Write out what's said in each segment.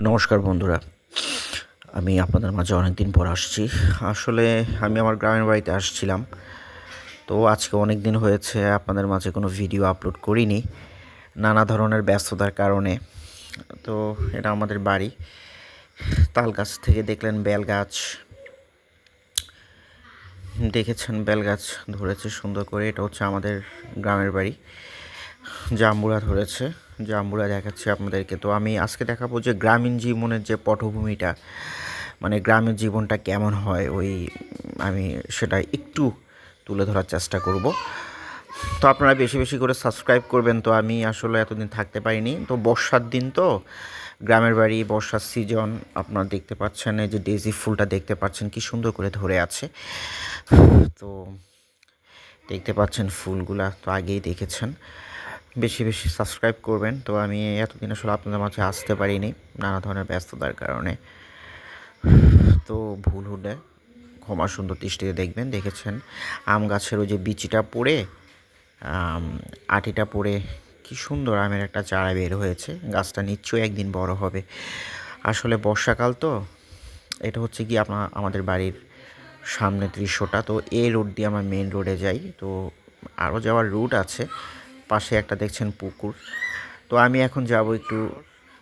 নমস্কার বন্ধুরা। আমি আপনাদের মাঝে অনেক দিন পর আসছি। আসলে আমি আমার গ্রামের বাড়িতে আসছিলাম। তো আজকে অনেক দিন হয়েছে, আপনাদের মাঝে কোনো ভিডিও আপলোড করিনি। নানা ধরনের ব্যস্ততার কারণে। তো এটা আমাদের বাড়ি। তাল গাছ থেকে দেখলেন বেল গাছ দেখেছেন বেল গাছ ধরেছে সুন্দর করে। এটা হচ্ছে আমাদের গ্রামের বাড়ি। জাম্বুরা ধরেছে। জাম্বুরা দেখাচ্ছি আপনাদেরকে। তো আমি আজকে দেখাবো যে গ্রামীণ জীবনের যে পটভূমিটা মানে গ্রামের জীবনটা কেমন হয়, ওই আমি সেটা একটু তুলে ধরার চেষ্টা করব। তো আপনারা বেশি বেশি করে সাবস্ক্রাইব করবেন, তো আমি আসলে এতদিন থাকতে পারিনি। তো বর্ষার দিন তো, গ্রামের বাড়ি, বর্ষার সিজন আপনারা দেখতে পাচ্ছেন, এই যে ডেজি ফুলটা দেখতে পাচ্ছেন, কি সুন্দর করে ধরে আছে। তো দেখতে পাচ্ছেন ফুলগুলা, তো আগেই দেখেছেন। বেশি বেশি সাবস্ক্রাইব করবেন। তো আমি এতদিন আসলে আপনাদের মাঝে আসতে পারিনি, নানা ধরনের ব্যস্ততার কারণে। তো ভুল হলে ক্ষমা সুন্দর দৃষ্টিতে দেখবেন, দেখেছেন। আম গাছের ওই যে বিচিটা পড়ে আটিটা পড়ে, কি সুন্দর আমের একটা চারা বের হয়েছে। গাছটা নিশ্চয়ই একদিন বড় হবে। আসলে বর্ষাকাল তো, এটা হচ্ছে কি আপনার আমাদের বাড়ির সামনে দৃশ্যটা। তো এই রোড দিয়ে আমার মেন রোডে যাই। তো আরও যাওয়ার রুট আছে। পাশে একটা দেখছেন পুকুর। তো আমি এখন যাব একটু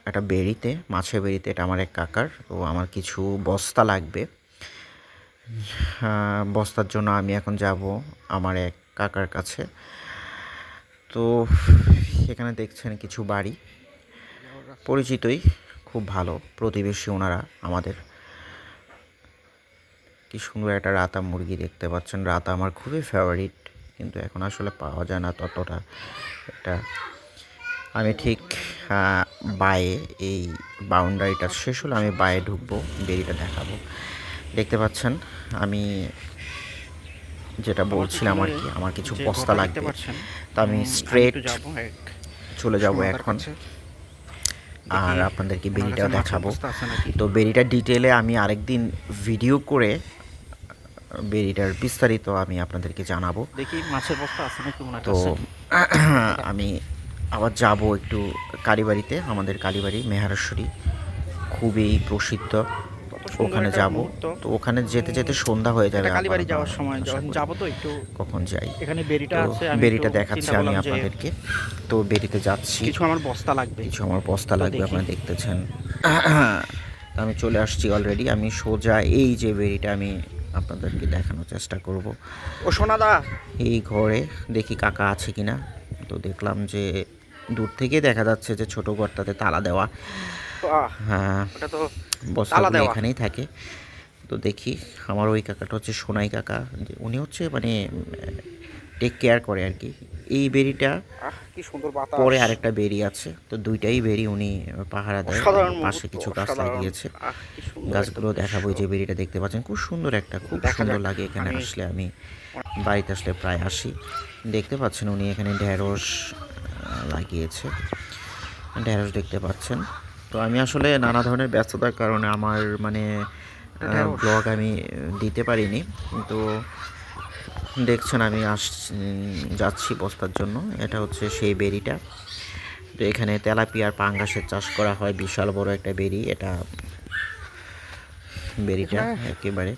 একটা বেরিতে মাছের বেরিতে এটা আমার এক কাকার, তো আমার কিছু বস্তা লাগবে। বস্তার জন্য আমি এখন যাব আমার এক কাকার কাছে। তো এখানে দেখছেন কিছু বাড়ি। পরিচিতই, খুব ভালো প্রতিবেশী ওনারা আমাদের। কি সুন্দর একটা রাতা মুরগি দেখতে পাচ্ছেন। রাতা আমার খুবই ফেভারিট কিন্তু এখন আসলে পাওয়া যায় না ততটা। এটা আমি ঠিক বায়ে এই বাউন্ডারিটা শেষ হলে আমি বায়ে ঢুকবো বেরিটা দেখাবো। দেখতে পাচ্ছেন আমি যেটা বলছিলাম আর কি আমার কিছু বস্তা লাগবে। তা আমি স্ট্রেট চলে যাব এখন। আর আপনাদেরকে বেরিটাও দেখাবো। তো বেরিটার ডিটেলে আমি আরেকদিন ভিডিও করে বেরিটার বিস্তারিত আমি আপনাদেরকে জানাব। দেখি মাছের বস্তা আছে নাকি তো আমি আবার যাব একটু কালীবাড়িতে। আমাদের কালীবাড়ি মেহারেশ্বরী খুবই প্রসিদ্ধ। ওখানে যাব। তো ওখানে যেতে যেতে সন্ধ্যা হয়ে যাবে কালীবাড়ি যাওয়ার সময়। যখন। যাব তো একটু কখন যাই? এখানে বেরিটা আছে আমি বেরিটা দেখাচ্ছি আমি আপনাদেরকে। তো বেরিতে যাচ্ছি। কিছু আমার বস্তা লাগবে। কিছু আমার বস্তা লাগবে। আপনারা দেখতেছেন। আমি চলে আসছি অলরেডি আমি সোজা এই যে বেরিটা আমি আপনাদেরকে দেখানোর চেষ্টা করব। ও সোনাদা। এই ঘরে দেখি কাকা আছে কিনা। তো দেখলাম যে দূর থেকে দেখা যাচ্ছে যে ছোট ঘরটাতে তালা দেওয়া। হ্যাঁ বস্তাগুলো দেওয়া। এখানেই থাকে। তো দেখি আমার ওই কাকাটা হচ্ছে সোনাই কাকা। উনি হচ্ছে মানে টেক কেয়ার করে আর কি। এই বেরিটা কি সুন্দর বাতাস। পরে আরেকটা বেরি আছে। তো দুইটাই বেরি উনি পাহারা দেয় পাশে কিছু গাছ। লাগিয়েছে গাছগুলো দেখাবো যে বেরিটা দেখতে পাচ্ছেন খুব সুন্দর একটা খুব সুন্দর লাগে এখানে আসলে আমি বাড়িতে আসলে প্রায় আসি। দেখতে পাচ্ছেন উনি এখানে ঢেঁড়স লাগিয়েছে। ঢেঁড়স দেখতে পাচ্ছেন। তো আমি আসলে নানা ধরনের ব্যস্ততার কারণে আমার মানে ব্লগ আমি দিতে পারিনি। তো দেখছেন আমি আস যাচ্ছি বস্তার জন্য। এটা হচ্ছে সেই বেরিটা। তো এখানে তেলাপিয়ার পাঙ্গাসের চাষ করা হয় বিশাল বড় একটা বেরি। এটা বেরিটা একেবারে।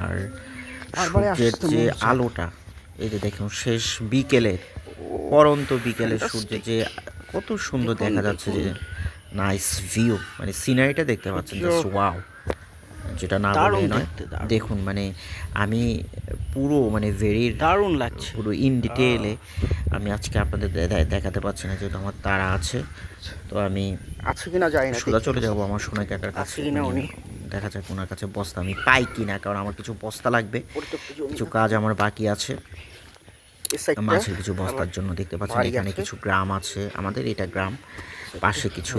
আর সূর্যের যে আলোটা এই যে দেখুন শেষ বিকেলের পরন্ত বিকেলের সূর্যে যে কত সুন্দর দেখা যাচ্ছে যে নাইস ভিউ মানে সিনারিটা দেখতে পাচ্ছেন জাস্ট ওয়াও যেটা না বলে নয়। দেখুন মানে আমি পুরো মানে ভেরি দারুণ লাগছে। পুরো ইন ডিটেলে আমি আজকে আপনাদের দেখাতে পারছি না যেহেতু আমার তারা আছে। তো আমি আছে কিনা জানি না সোজা চলে যাব আমার সোনা কাকার কাছে কিনা উনি উনি? দেখা যাক ওনার কাছে বস্তা আমি পাই কিনা কারণ আমার কিছু বস্তা লাগবে। কিছু কাজ আমার বাকি আছে। মাছের কিছু বস্তার জন্য দেখতে পাচ্ছেন এখানে কিছু গ্রাম আছে। আমাদের এটা গ্রাম। পাশে কিছু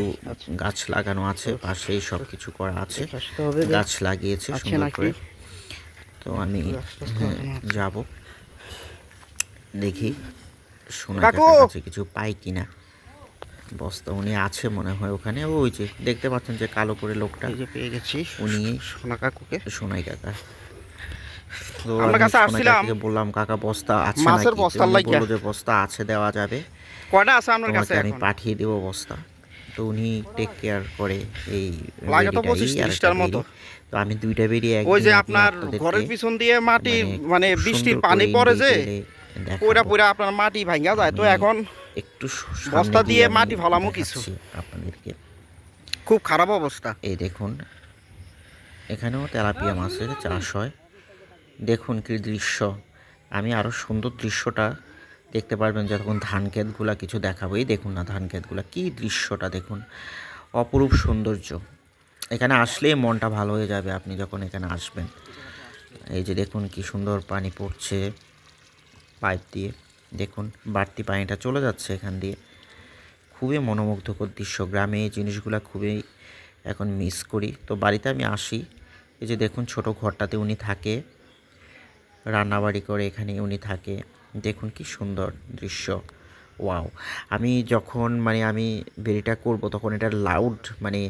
গাছ লাগানো আছে পাশেই সব কিছু করা আছে। রে। গাছ লাগিয়েছে সুন্দর করে। তো আমি যাব। দেখি সোনা কাকু! কাছে কিছু পাই কিনা। বস্তা উনি আছে মনে হয় ওখানে। ওই যে দেখতে পাচ্ছেন যে কালো করে লোকটা। যে পেয়ে গেছি উনি সোনা কাকুকে। সোনাই কাকা। তো কাছে আসছিলাম। বললাম কাকা বস্তা আছে মাছের নাকি? তো বস্তার উনি লাইগা। বলল যে বস্তা আছে দেওয়া যাবে। কয়টা আছে কাছে আমি পাঠিয়ে দেবো বস্তা। তো উনি টেক কেয়ার করে এই লাগে তো 25 আর 30 একটা টার মতো। তো আমি দুইটা বেরিয়ে ওই যে আপনার ঘরের পিছন দিয়ে মাটি মানে বৃষ্টির পানি পড়ে যে পুরা পুরা আপনার মাটি ভাঙা যায়। তো এখন একটু বস্তা দিয়ে মাটি ফালামো কিছু। আপনাদেরকে। খুব খারাপ অবস্থা। এই দেখুন এখানেও তেলাপিয়া মাছের চাষ হয়। দেখুন কি দৃশ্য। আমি আরও সুন্দর দৃশ্যটা দেখতে পারবেন যখন ধান ক্ষেতগুলা কিছু দেখাবো এই দেখুন না ধান ক্ষেতগুলা। কী দৃশ্যটা দেখুন। অপরূপ সৌন্দর্য। এখানে আসলেই মনটা ভালো হয়ে যাবে আপনি যখন এখানে আসবেন। এই যে দেখুন কি সুন্দর পানি পড়ছে পাইপ দিয়ে। দেখুন বাড়তি পানিটা চলে যাচ্ছে এখান দিয়ে। খুবই মনোমুগ্ধকর দৃশ্য। গ্রামে এই জিনিসগুলো খুবই এখন মিস করি। তো বাড়িতে আমি আসি। এই যে দেখুন ছোট ঘরটাতে উনি থাকে। রান্নাবাড়ি করে এখানে উনি থাকে। দেখুন কি সুন্দর দৃশ্য। ওয়াও। আমি যখন মানে আমি বেরিটা করব তখন এটা লাউড মানে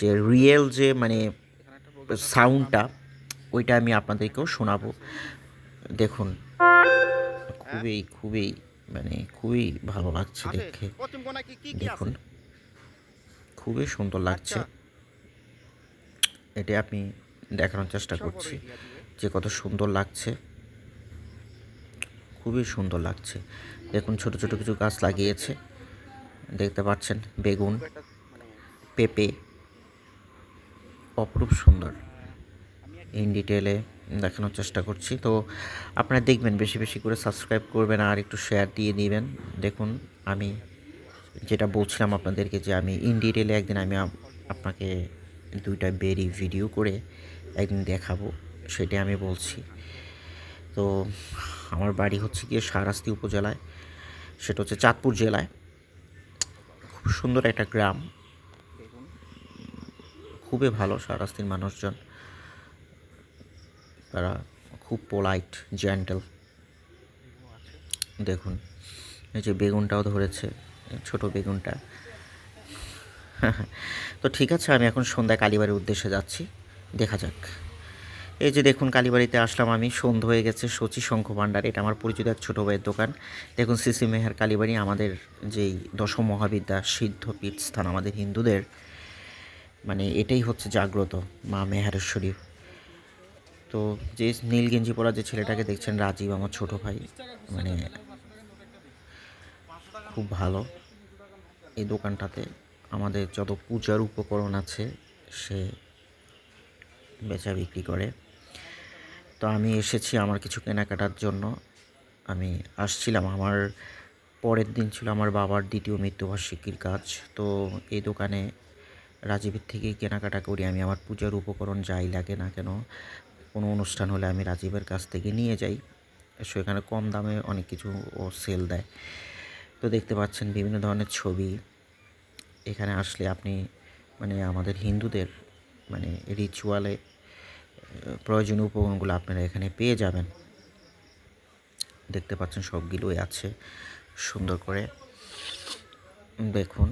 যে রিয়েল যে মানে সাউন্ডটা ওইটা আমি আপনাদেরকেও শোনাবো। দেখুন খুবই খুবই মানে খুবই ভালো লাগছে দেখে। দেখুন খুবই সুন্দর লাগছে। এটা আপনি দেখানোর চেষ্টা করছি। যে কত সুন্দর লাগছে। খুবই সুন্দর লাগছে। দেখুন, ছোট ছোট কিছু গাছ লাগিয়েছে। দেখতে পাচ্ছেন, বেগুন, পেঁপে, অপরূপ সুন্দর। ইন ডিটেলে দেখানোর চেষ্টা করছি। তো আপনারা দেখবেন, বেশি বেশি করে সাবস্ক্রাইব করবেন আর একটু শেয়ার দিয়ে দিবেন। দেখুন, আমি যেটা বলছিলাম আপনাদেরকে যে আমি ইন ডিটেলে একদিন আমি আপনাকে দুইটা বেরি ভিডিও করে একদিন দেখাবো। সেটাই আমি বলছি। তো আমার বাড়ি হচ্ছে গিয়ে সারাস্তি উপজেলায়, সেটা হচ্ছে চাঁদপুর জেলায়। খুব সুন্দর একটা গ্রাম। খুবই ভালো সারাস্তির মানুষজন। তারা খুব পোলাইট জেন্টেল দেখুন, এই যে বেগুনটাও ধরেছে, ছোট বেগুনটা। তো ঠিক আছে, আমি এখন সন্ধ্যায় কালীবাড়ির উদ্দেশ্যে যাচ্ছি। দেখা যাক। এই যে দেখুন, কালীবাড়িতে আসলাম আমি। সন্ধ্যা হয়ে গেছে সচি শঙ্খ ভাণ্ডার। এটা আমার পরিচিত এক ছোটো ভাইয়ের দোকান। দেখুন, সিসি মেহের কালীবাড়ি, আমাদের যেই দশম মহাবিদ্যা সিদ্ধপীঠ স্থান, আমাদের হিন্দুদের। মানে এটাই হচ্ছে জাগ্রত মা মেহারেশ্বরী। তো যে নীল গেঞ্জি পরা যে ছেলেটাকে দেখছেন, রাজীব আমার ছোট ভাই মানে খুব ভালো। এই দোকানটাতে আমাদের যত পূজার উপকরণ আছে, সে বেচা বিক্রি করে। তো আমি এসেছি আমার কিছু কেনাকাটার জন্য। আমি আসছিলাম, আমার পরের দিন ছিল আমার বাবার দ্বিতীয় মৃত্যুবার্ষিকীর কাজ। তো এই দোকানে রাজীবের থেকেই কেনাকাটা করি। আমি আমার পূজার উপকরণ যাই লাগে না কেন, কোনো অনুষ্ঠান হলে আমি রাজীবের কাছ থেকে নিয়ে যাই। সেখানে কম দামে অনেক কিছু ও সেল দেয়। তো দেখতে পাচ্ছেন বিভিন্ন ধরনের ছবি। এখানে আসলে আপনি মানে আমাদের হিন্দুদের মানে রিচুয়ালে প্রয়োজনীয় উপকরণগুলো আপনারা এখানে পেয়ে যাবেন। দেখতে পাচ্ছেন সবগুলোই আছে সুন্দর করে। দেখুন,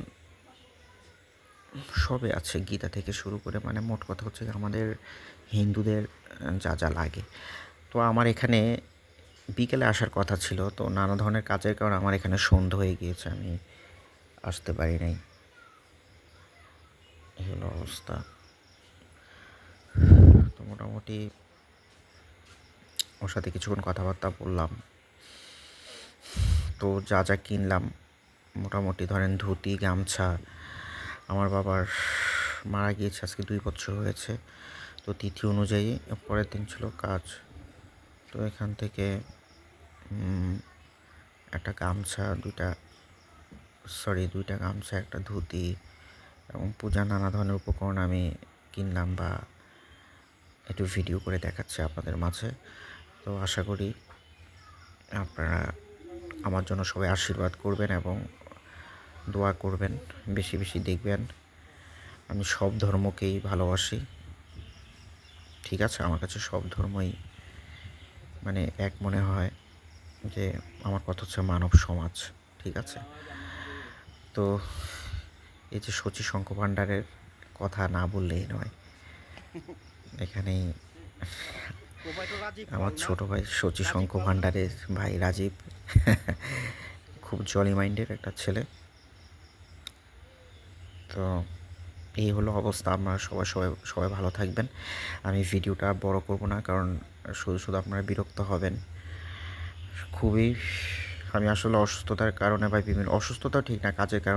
সবে আছে গীতা থেকে শুরু করে মানে মোট কথা হচ্ছে আমাদের হিন্দুদের যা যা লাগে। তো আমার এখানে বিকেলে আসার কথা ছিল, তো নানা ধরনের কাজের কারণে আমার এখানে সন্ধ্যা হয়ে গিয়েছে, আমি আসতে পারি নাই। হলো অবস্থা। মোটামুটি ওর সাথে কিছুক্ষণ কথাবার্তা বললাম। তো যা যা কিনলাম, মোটামুটি ধরেন ধুতি, গামছা, আমার বাবার মারা গিয়েছে, আজকে দুই বছর হয়েছে। তো তিথি অনুযায়ী পরের দিন ছিল কাজ। তো এখান থেকে একটা গামছা, দুইটা সরি দুইটা গামছা, একটা ধুতি এবং পূজার নানা ধরনের উপকরণ আমি কিনলাম বা একটু ভিডিও করে দেখাচ্ছি আপনাদের মাঝে। তো আশা করি আপনারা আমার জন্য সবাই আশীর্বাদ করবেন এবং দোয়া করবেন, বেশি বেশি দেখবেন। আমি সব ধর্মকেই ভালোবাসি। ঠিক আছে, আমার কাছে সব ধর্মই মানে এক মনে হয় যে আমার কথা হচ্ছে মানব সমাজ, ঠিক আছে? তো এই যে সচি শঙ্খ ভাণ্ডারের কথা না বললেই নয়। এখানেই আমার ছোট ভাই সচি শঙ্খ ভাণ্ডারের ভাই রাজীব। খুব জলি মাইন্ডের একটা ছেলে। তো এই হলো অবস্থা। আপনারা সবাই সবাই সবাই ভালো থাকবেন। আমি ভিডিওটা বড় করব না কারণ শুধু শুধু আপনারা বিরক্ত হবেন। খুবই আমি আসলে অসুস্থতার কারণে বা বিভিন্ন অসুস্থতা ঠিক না কাজের কারণে